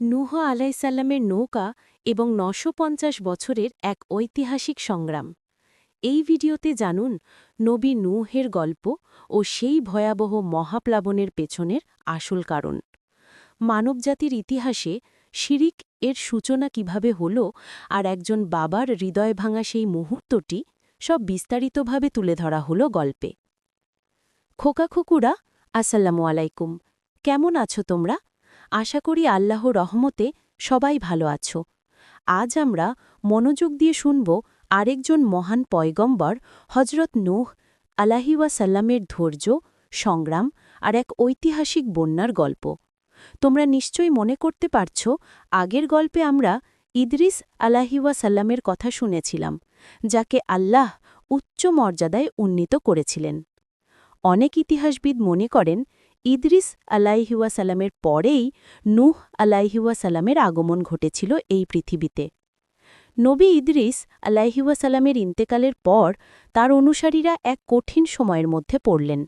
নুহ আলাইসাল্লামের নৌকা এবং নশো বছরের এক ঐতিহাসিক সংগ্রাম। এই ভিডিওতে জানুন নবী নূহের গল্প ও সেই ভয়াবহ মহাপ্লাবনের পেছনের আসল কারণ। মানবজাতির ইতিহাসে শিরিক এর সূচনা কীভাবে হল আর একজন বাবার হৃদয় ভাঙা সেই মুহূর্তটি সব বিস্তারিতভাবে তুলে ধরা হল গল্পে। খোকাখুকুরা, আসসালামু আলাইকুম। কেমন আছো তোমরা? আশা করি আল্লাহ রহমতে সবাই ভালো আছো। আজ আমরা মনোযোগ দিয়ে শুনব আরেকজন মহান পয়গম্বর হজরত নূহ আলাহিওয়াসাল্লামের ধৈর্য, সংগ্রাম আর এক ঐতিহাসিক বন্যার গল্প। তোমরা নিশ্চয়ই মনে করতে পারছ, আগের গল্পে আমরা ইদ্রিস আলাহিওয়াসাল্লামের কথা শুনেছিলাম, যাকে আল্লাহ উচ্চ মর্যাদায় উন্নীত করেছিলেন। অনেক ইতিহাসবিদ মনে করেন ইদ্রিস আলাইহিওয়াসালামের পরেই নূহ আলাইহিওয়াসালামের আগমন ঘটেছিল এই পৃথিবীতে। নবী ইদ্রিস আলাইহিওয়াসালামের ইন্তেকালের পর তার অনুসারীরা এক কঠিন সময়ের মধ্যে পড়লেন।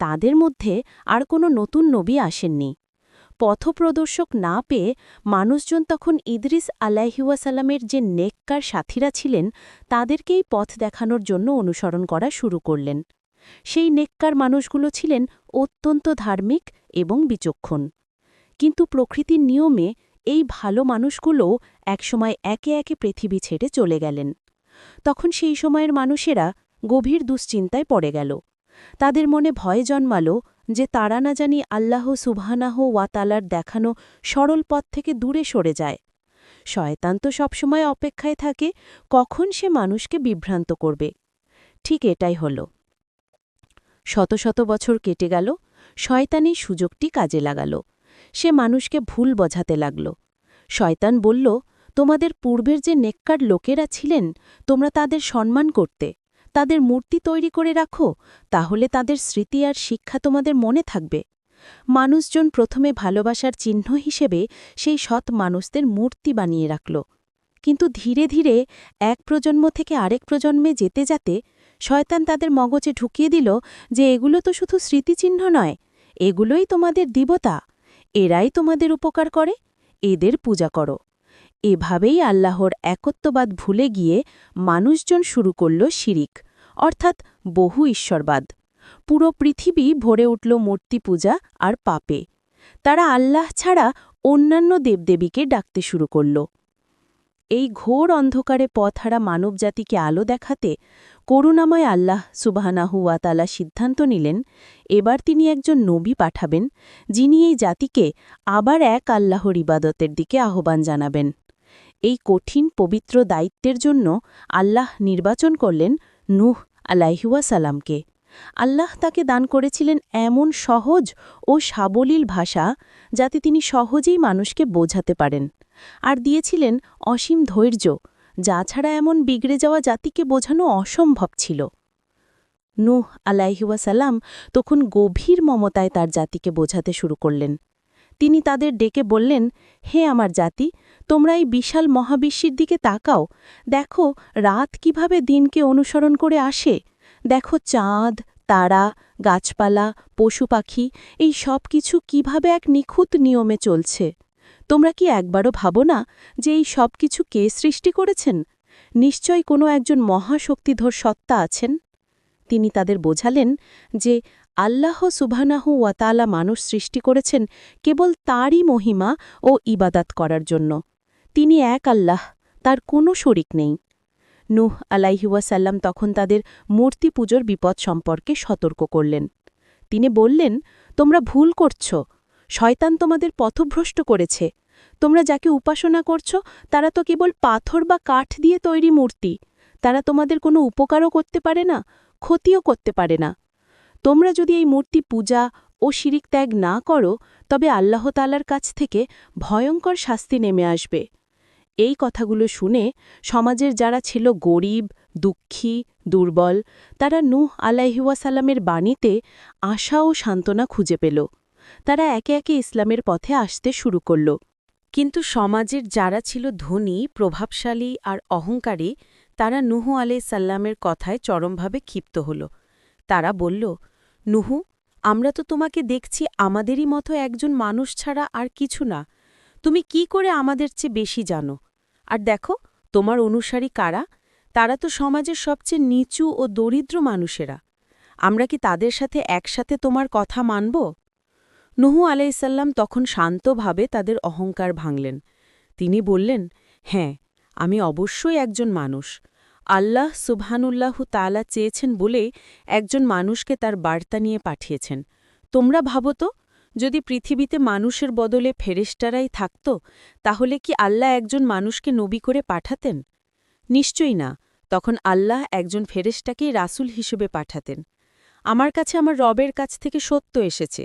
তাদের মধ্যে আর কোনো নতুন নবী আসেননি। পথপ্রদর্শক না পেয়ে মানুষজন তখন ইদ্রিস আলাইহিওয়াসালামের যে নেককার সাথীরা ছিলেন, তাদেরকেই পথ দেখানোর জন্য অনুসরণ করা শুরু করলেন। সেই নেককার মানুষগুলো ছিলেন অত্যন্ত ধার্মিক এবং বিচক্ষণ। কিন্তু প্রকৃতির নিয়মে এই ভালো মানুষগুলোও একসময় একে একে পৃথিবী ছেড়ে চলে গেলেন। তখন সেই সময়ের মানুষেরা গভীর দুশ্চিন্তায় পড়ে গেল। তাদের মনে ভয় জন্মাল যে তারা না জানি আল্লাহ সুবহানাহ ওয়াতালার দেখানো সরল পথ থেকে দূরে সরে যায়। শয়তান তো সবসময় অপেক্ষায় থাকে কখন সে মানুষকে বিভ্রান্ত করবে। ঠিক এটাই হলো। শত শত বছর কেটে গেল, শয়তানি সুযোগটি কাজে লাগাল। সে মানুষকে ভুল বোঝাতে লাগল। শয়তান বলল, তোমাদের পূর্বের যে নেককার লোকেরা ছিলেন, তোমরা তাদের সম্মান করতে, তাদের মূর্তি তৈরি করে রাখো, তাহলে তাদের স্মৃতি আর শিক্ষা তোমাদের মনে থাকবে। মানুষজন প্রথমে ভালোবাসার চিহ্ন হিসেবে সেই সৎ মানুষদের মূর্তি বানিয়ে রাখল। কিন্তু ধীরে ধীরে এক প্রজন্ম থেকে আরেক প্রজন্মে যেতে যেতে শয়তান তাদের মগজে ঢুকিয়ে দিল যে এগুলো তো শুধু স্মৃতিচিহ্ন নয়, এগুলোই তোমাদের দিবতা, এরাই তোমাদের উপকার করে, এদের পূজা করো। এভাবেই আল্লাহর একত্ববাদ ভুলে গিয়ে মানুষজন শুরু করল শিরিক, অর্থাৎ বহু ঈশ্বরবাদ। পুরো পৃথিবী ভরে উঠল মূর্তি পূজা আর পাপে। তারা আল্লাহ ছাড়া অন্যান্য দেবদেবীকে ডাকতে শুরু করল। এই ঘোর অন্ধকারে পথহারা মানবজাতিকে আলো দেখাতে করুণাময় আল্লাহ সুবাহানাহুয়াতালা সিদ্ধান্ত নিলেন, এবার তিনি একজন নবী পাঠাবেন, যিনি এই জাতিকে আবার এক আল্লাহর ইবাদতের দিকে আহ্বান জানাবেন। এই কঠিন পবিত্র দায়িত্বের জন্য আল্লাহ নির্বাচন করলেন নুহ সালামকে আল্লাহ তাকে দান করেছিলেন এমন সহজ ও সাবলীল ভাষা যাতে তিনি সহজেই মানুষকে বোঝাতে পারেন। আর দিয়েছিলেন অসীম ধৈর্য, যা ছাড়া এমন বিগড়ে যাওয়া জাতিকে বোঝানো অসম্ভব ছিল। নুহ আলাইহুয়াসাল্লাম তখন গভীর মমতায় তার জাতিকে বোঝাতে শুরু করলেন। তিনি তাদের ডেকে বললেন, হে আমার জাতি, তোমরা এই বিশাল মহাবিশ্বের দিকে তাকাও। দেখো, রাত কীভাবে দিনকে অনুসরণ করে আসে। দেখো, চাঁদ, তারা, গাছপালা, পশু পাখি, এই সব কিছু কীভাবে এক নিখুঁত নিয়মে চলছে। তোমরা কি একবারও ভাবো না যে এই সব কিছু কে সৃষ্টি করেছেন? নিশ্চয় কোনো একজন মহাশক্তিধর সত্তা আছেন? তিনি তাদের বোঝালেন যে আল্লাহ সুবহানাহু ওয়াতালা মানুষ সৃষ্টি করেছেন কেবল তারই মহিমা ও ইবাদাত করার জন্য। তিনি এক আল্লাহ, তার কোনো শরিক নেই। নুহ আলাইহুয়াসাল্লাম তখন তাদের মূর্তি পুজোর বিপদ সম্পর্কে সতর্ক করলেন। তিনি বললেন, তোমরা ভুল করছ। শয়তান তোমাদের পথভ্রষ্ট করেছে। তোমরা যাকে উপাসনা করছ, তারা তো কেবল পাথর বা কাঠ দিয়ে তৈরি মূর্তি। তারা তোমাদের কোনো উপকারও করতে পারে না, ক্ষতিও করতে পারে না। তোমরা যদি এই মূর্তি পূজা ও শিরিক ত্যাগ না করো, তবে আল্লাহ তালার কাছ থেকে ভয়ঙ্কর শাস্তি নেমে আসবে। এই কথাগুলো শুনে সমাজের যারা ছিল গরিব, দুঃখী, দুর্বল, তারা নূহ আলাইহুয়াসাল্লামের বাণীতে আশা ও সান্ত্বনা খুঁজে পেল। তারা একে একে ইসলামের পথে আসতে শুরু করল। কিন্তু সমাজের যারা ছিল ধনী, প্রভাবশালী আর অহংকারী, তারা নুহু আলাই সাল্লামের কথায় চরমভাবে ক্ষিপ্ত হল। তারা বলল, নুহু, আমরা তো তোমাকে দেখছি আমাদেরই মতো একজন মানুষ ছাড়া আর কিছু না। তুমি কি করে আমাদের চেয়ে বেশি জানো? আর দেখো, তোমার অনুসারী কারা? তারা তো সমাজের সবচেয়ে নিচু ও দরিদ্র মানুষেরা। আমরা কি তাদের সাথে একসাথে তোমার কথা মানব? নুহু আলাইসাল্লাম তখন শান্তভাবে তাদের অহংকার ভাঙলেন। তিনি বললেন হ্যাঁ আমি অবশ্যই একজন মানুষ। আল্লাহ সুবহানুল্লাহু তালা চেয়েছেন বলে একজন মানুষকে তার বার্তা নিয়ে পাঠিয়েছেন। তোমরা ভাবো তো, যদি পৃথিবীতে মানুষের বদলে ফেরেস্টারাই থাকত, তাহলে কি আল্লাহ একজন মানুষকে নবী করে পাঠাতেন? নিশ্চয়ই না। তখন আল্লাহ একজন ফেরেস্টাকেই রাসুল হিসেবে পাঠাতেন। আমার কাছে আমার রবের কাছ থেকে সত্য এসেছে।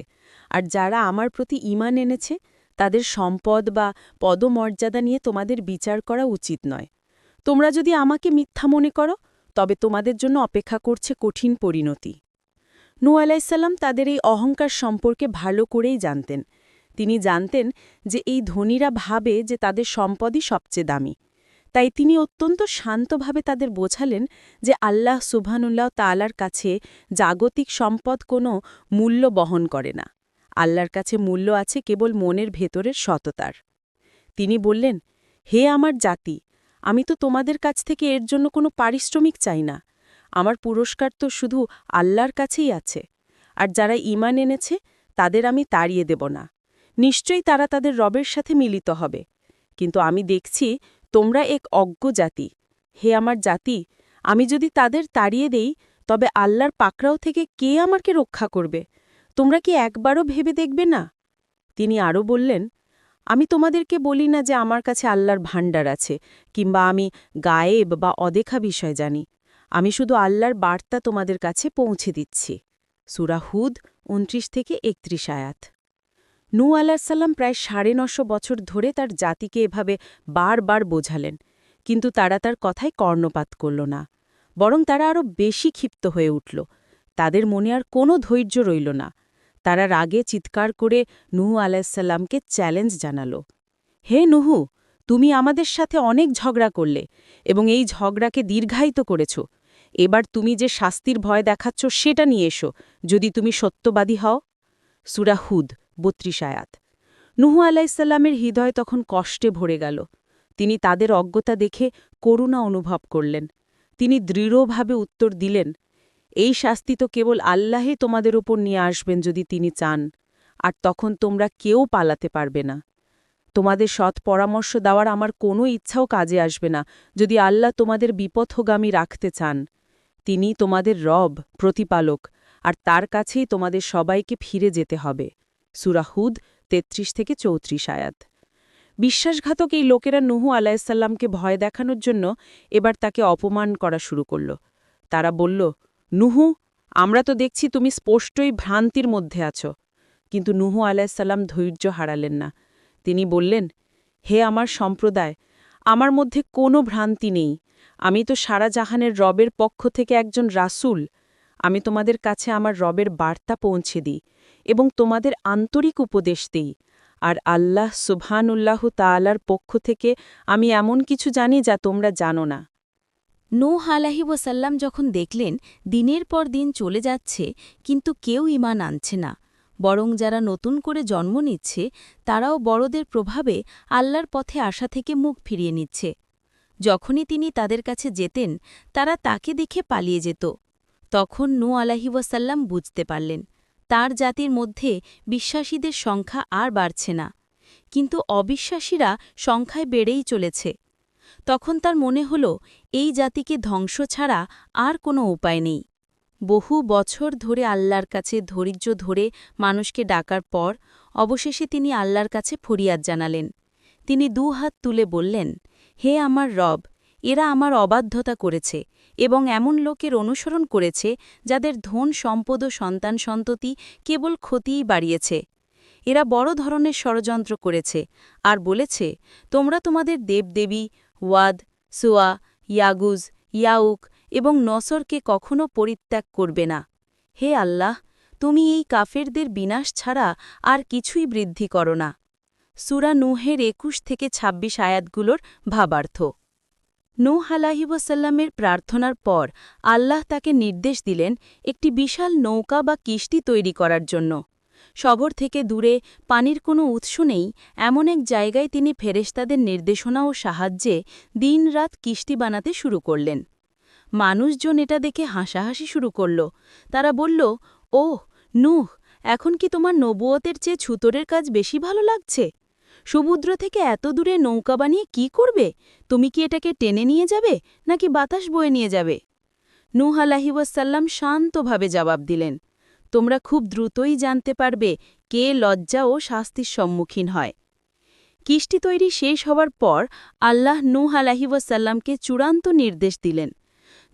আর যারা আমার প্রতি ইমান এনেছে, তাদের সম্পদ বা পদমর্যাদা নিয়ে তোমাদের বিচার করা উচিত নয়। তোমরা যদি আমাকে মিথ্যা মনে করো, তবে তোমাদের জন্য অপেক্ষা করছে কঠিন পরিণতি। নু আলাইসাল্লাম তাদের এই অহংকার সম্পর্কে ভালো করেই জানতেন। তিনি জানতেন যে এই ধনীরা ভাবে যে তাদের সম্পদই সবচেয়ে দামি। তাই তিনি অত্যন্ত শান্তভাবে তাদের বোঝালেন যে আল্লাহ সুবহানুল্লাহ তালার কাছে জাগতিক সম্পদ কোনো মূল্য বহন করে না। আল্লাহর কাছে মূল্য আছে কেবল মনের ভেতরের সততার। তিনি বললেন, হে আমার জাতি, আমি তো তোমাদের কাছ থেকে এর জন্য কোনো পারিশ্রমিক চাই না। আমার পুরস্কার তো শুধু আল্লাহর কাছেই আছে। আর যারা ইমান এনেছে, তাদের আমি তাড়িয়ে দেব না। নিশ্চয়ই তারা তাদের রবের সাথে মিলিত হবে। কিন্তু আমি দেখছি তোমরা এক অজ্ঞ জাতি। হে আমার জাতি, আমি যদি তাদের তাড়িয়ে দেই, তবে আল্লাহর পাকড়াও থেকে কে আমাকে রক্ষা করবে? তোমরা কি একবারও ভেবে দেখবে না? তিনি আরও বললেন, আমি তোমাদেরকে বলি না যে আমার কাছে আল্লাহর ভাণ্ডার আছে, কিংবা আমি গায়েব বা অদেখা বিষয় জানি। আমি শুধু আল্লাহর বার্তা তোমাদের কাছে পৌঁছে দিচ্ছি। সুরাহুদ উনত্রিশ থেকে একত্রিশ আয়াত। নু আলাহিসাল্লাম প্রায় সাড়ে নশো বছর ধরে তার জাতিকে এভাবে বারবার বোঝালেন, কিন্তু তারা তার কথায় কর্ণপাত করল না, বরং তারা আরও বেশি ক্ষিপ্ত হয়ে উঠল। তাদের মনে আর কোনো ধৈর্য রইল না। তারা রাগে চিৎকার করে নুহু আলাহিসাল্লামকে চ্যালেঞ্জ জানাল, হে নুহু, তুমি আমাদের সাথে অনেক ঝগড়া করলে এবং এই ঝগড়াকে দীর্ঘায়িত করেছ। এবার তুমি যে শাস্তির ভয় দেখাচ্ছ সেটা নিয়ে এসো, যদি তুমি সত্যবাদী হও। সুরাহুদ বত্রিশ আয়াত। নুহু আলাইসাল্লামের হৃদয় তখন কষ্টে ভরে গেল। তিনি তাদের অজ্ঞতা দেখে করুণা অনুভব করলেন। তিনি দৃঢ়ভাবে উত্তর দিলেন, এই শাস্তি তো কেবল আল্লাহে তোমাদের ওপর নিয়ে আসবেন যদি তিনি চান, আর তখন তোমরা কেউ পালাতে পারবে না। তোমাদের সৎ পরামর্শ দেওয়ার আমার কোনো ইচ্ছাও কাজে আসবে না যদি আল্লাহ তোমাদের বিপথগামী রাখতে চান। তিনি তোমাদের রব, প্রতিপালক, আর তার কাছেই তোমাদের সবাইকে ফিরে যেতে হবে। সুরাহুদ ৩৩ থেকে চৌত্রিশ আয়াত। বিশ্বাসঘাতক এই লোকেরা নুহু আলাইসাল্লামকে ভয় দেখানোর জন্য এবার তাকে অপমান করা শুরু করল। তারা বলল, নুহু, আমরা তো দেখছি তুমি স্পষ্টই ভ্রান্তির মধ্যে আছো। কিন্তু নুহু আলাইসাল্লাম ধৈর্য হারালেন না। তিনি বললেন, হে আমার সম্প্রদায়, আমার মধ্যে কোনো ভ্রান্তি নেই। আমি তো সারা জাহানের রবের পক্ষ থেকে একজন রাসুল। আমি তোমাদের কাছে আমার রবের বার্তা পৌঁছে দিই এবং তোমাদের আন্তরিক উপদেশ দিই। আর আল্লাহ সুবহানুল্লাহ তালার পক্ষ থেকে আমি এমন কিছু জানি যা তোমরা জানো না। নূহ আলাহিবসাল্লাম যখন দেখলেন, দিনের পর দিন চলে যাচ্ছে, কিন্তু কেউ ইমান আনছে না। বরং যারা নতুন করে জন্ম নিচ্ছে, তারাও বড়দের প্রভাবে আল্লাহর পথে আসা থেকে মুখ ফিরিয়ে নিচ্ছে। যখনই তিনি তাদের কাছে যেতেন, তারা তাকে দেখে পালিয়ে যেত। তখন নূ আলাহিবসাল্লাম বুঝতে পারলেন, তার জাতির মধ্যে বিশ্বাসীদের সংখ্যা আর বাড়ছে না। কিন্তু অবিশ্বাসীরা সংখ্যায় বেড়েই চলেছে। তখন তার মনে হল, এই জাতিকে ধ্বংস ছাড়া আর কোনো উপায় নেই। বহু বছর ধরে আল্লাহর কাছে ধৈর্য ধরে মানুষকে ডাকার পর অবশেষে তিনি আল্লাহর কাছে ফরিয়াদ জানালেন। তিনি দু হাত তুলে বললেন, হে আমার রব, এরা আমার অবাধ্যতা করেছে। এবং এমন লোকের অনুসরণ করেছে যাদের ধন, সম্পদ ও সন্তান সন্ততি কেবল ক্ষতিই বাড়িয়েছে। এরা বড় ধরনের ষড়যন্ত্র করেছে আর বলেছে, তোমরা তোমাদের দেবদেবী ওয়াদ, সুয়া, ইয়াগুজ, ইয়াউক এবং নসরকে কখনো পরিত্যাগ করবে না। হে আল্লাহ, তুমি এই কাফেরদের বিনাশ ছাড়া আর কিছুই বৃদ্ধি করো না। সুরা নুহের একুশ থেকে ২৬ আয়াতগুলোর ভাবার্থ। নূহ আলাহিবসাল্লামের প্রার্থনার পর আল্লাহ তাকে নির্দেশ দিলেন একটি বিশাল নৌকা বা কিস্তি তৈরি করার জন্য। শহর থেকে দূরে পানির কোনো উৎস নেই, এমন এক জায়গায় তিনি ফেরেশতাদের নির্দেশনা ও সাহায্যে দিনরাত কিস্তি বানাতে শুরু করলেন। মানুষজন এটা দেখে হাসাহাসি শুরু করল। তারা বলল, ওহ, নুহ, এখন কি তোমার নবুয়তের চেয়ে ছুতরের কাজ বেশি ভালো লাগছে? সমুদ্র থেকে এত দূরে নৌকা বানিয়ে কি করবে? তুমি কি এটাকে টেনে নিয়ে যাবে, নাকি বাতাস বয়ে নিয়ে যাবে? নূহ আলাহিউসাল্লাম শান্তভাবে জবাব দিলেন, তোমরা খুব দ্রুতই জানতে পারবে কে লজ্জা ও শাস্তির সম্মুখীন হয়। কিস্তি তৈরি শেষ হওয়ার পর আল্লাহ নূহ আলাহিউসাল্লামকে চূড়ান্ত নির্দেশ দিলেন।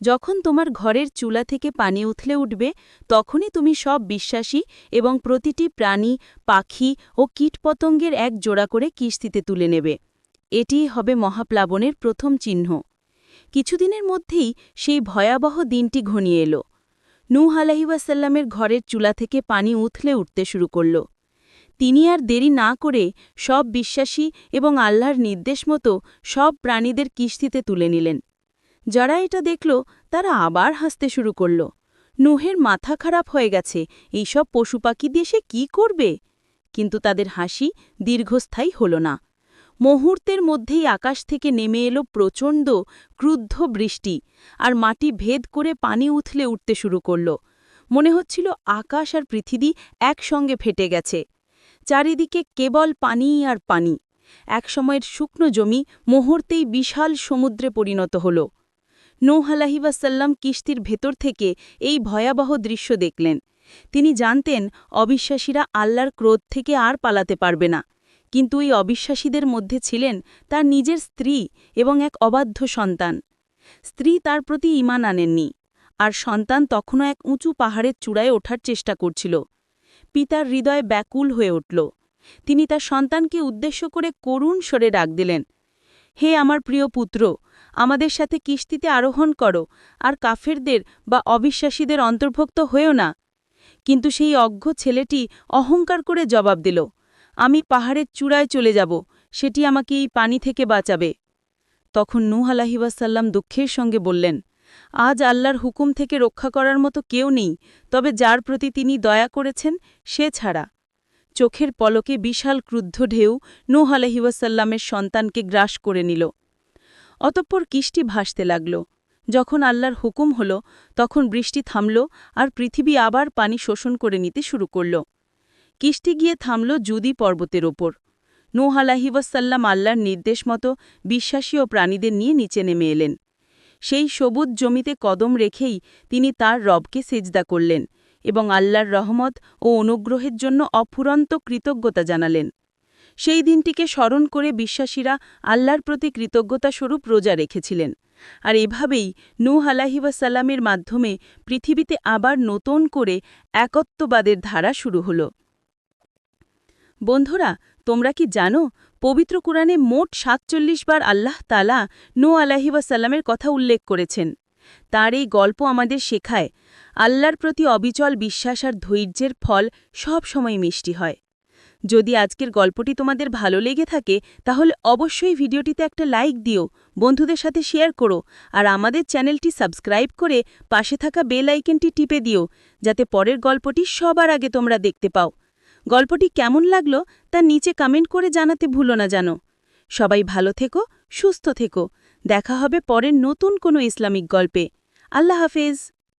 যখন তোমার ঘরের চুলা থেকে পানি উথলে উঠবে, তখনই তুমি সব বিশ্বাসী এবং প্রতিটি প্রাণী, পাখি ও কীটপতঙ্গের এক জোড়া করে কিস্তিতে তুলে নেবে। এটিই হবে মহাপ্লাবনের প্রথম চিহ্ন। কিছুদিনের মধ্যেই সেই ভয়াবহ দিনটি ঘনিয়ে এলো। নূহ আলাহিউসাল্লামের ঘরের চুলা থেকে পানি উথলে উঠতে শুরু করল। তিনি আর দেরি না করে সব বিশ্বাসী এবং আল্লাহর নির্দেশ মতো সব প্রাণীদের কিস্তিতে তুলে নিলেন। যারা এটা দেখল, তারা আবার হাসতে শুরু করল। নুহের মাথা খারাপ হয়ে গেছে, এইসব পশু পাখি দিয়ে সে কী করবে? কিন্তু তাদের হাসি দীর্ঘস্থায়ী হল না। মুহূর্তের মধ্যেই আকাশ থেকে নেমে এলো প্রচণ্ড, ক্রুদ্ধ বৃষ্টি আর মাটি ভেদ করে পানি উথলে উঠতে শুরু করল। মনে হচ্ছিল আকাশ আর পৃথিবী একসঙ্গে ফেটে গেছে। চারিদিকে কেবল পানি আর পানি। একসময়ের শুকনো জমি মুহূর্তেই বিশাল সমুদ্রে পরিণত হল। নৌহ আলাহিবাসাল্লাম কিস্তির ভেতর থেকে এই ভয়াবহ দৃশ্য দেখলেন। তিনি জানতেন, অবিশ্বাসীরা আল্লাহর ক্রোধ থেকে আর পালাতে পারবে না। কিন্তু এই অবিশ্বাসীদের মধ্যে ছিলেন তার নিজের স্ত্রী এবং এক অবাধ্য সন্তান। স্ত্রী তার প্রতি ইমান আনেননি, আর সন্তান তখনও এক উঁচু পাহাড়ের চূড়ায় ওঠার চেষ্টা করছিল। পিতার হৃদয় ব্যাকুল হয়ে উঠল। তিনি তার সন্তানকে উদ্দেশ্য করে করুণ স্বরে ডাক দিলেন, হে আমার প্রিয় পুত্র আমাদের সাথে কিস্তিতে আরোহণ করো, আর কাফেরদের বা অবিশ্বাসীদের অন্তর্ভুক্ত হয়েও না। কিন্তু সেই অজ্ঞ ছেলেটি অহংকার করে জবাব দিল, আমি পাহাড়ের চূড়ায় চলে যাব, সেটি আমাকে এই পানি থেকে বাঁচাবে। তখন নূহ আলাহিবাসাল্লাম দুঃখের সঙ্গে বললেন, আজ আল্লাহর হুকুম থেকে রক্ষা করার মতো কেউ নেই, তবে যার প্রতি তিনি দয়া করেছেন, সে ছাড়া। চোখের পলকে বিশাল ক্রুদ্ধ ঢেউ নূহ আলহিউসাল্লামের সন্তানকে গ্রাস করে নিল। অতঃপর কিষ্টি ভাসতে লাগল। যখন আল্লাহর হুকুম হল, তখন বৃষ্টি থামল আর পৃথিবী আবার পানি শোষণ করে নিতে শুরু করল। কিষ্টি গিয়ে থামল জুদি পর্বতের ওপর। নূহ আলাহিউসাল্লাম আল্লাহর নির্দেশ মতো বিশ্বাসী ও প্রাণীদের নিয়ে নিচে নেমে এলেন। সেই সবুজ জমিতে কদম রেখেই তিনি তার রবকে সেজদা করলেন এবং আল্লাহর রহমত ও অনুগ্রহের জন্য অফুরন্ত কৃতজ্ঞতা জানালেন। সেই দিনটিকে স্মরণ করে বিশ্বাসীরা আল্লাহর প্রতি কৃতজ্ঞতাস্বরূপ রোজা রেখেছিলেন। আর এভাবেই নূহ আলাহিবাসাল্লামের মাধ্যমে পৃথিবীতে আবার নতুন করে একত্ববাদের ধারা শুরু হল। বন্ধুরা, তোমরা কি জানো, পবিত্র কোরআনে মোট সাতচল্লিশ বার আল্লাহ তালা নূ আলাহিবাসাল্লামের কথা উল্লেখ করেছেন। তার এই গল্প আমাদের শেখায়, আল্লাহর প্রতি অবিচল বিশ্বাস আর ধৈর্যের ফল সব সময় মিষ্টি হয়। যদি আজকের গল্পটি তোমাদের ভালো লেগে থাকে, তাহলে অবশ্যই ভিডিওটিতে একটা লাইক দিও, বন্ধুদের সাথে শেয়ার করো, আর আমাদের চ্যানেলটি সাবস্ক্রাইব করে পাশে থাকা বেল আইকনটি টিপে দিও, যাতে পরের গল্পটি সবার আগে তোমরা দেখতে পাও। গল্পটি কেমন লাগল, তা নিচে কমেন্ট করে জানাতে ভুলো না জানো। সবাই ভালো থেকো, সুস্থ থেকো। দেখা হবে পরের নতুন কোনো ইসলামিক গল্পে। আল্লাহ হাফেজ।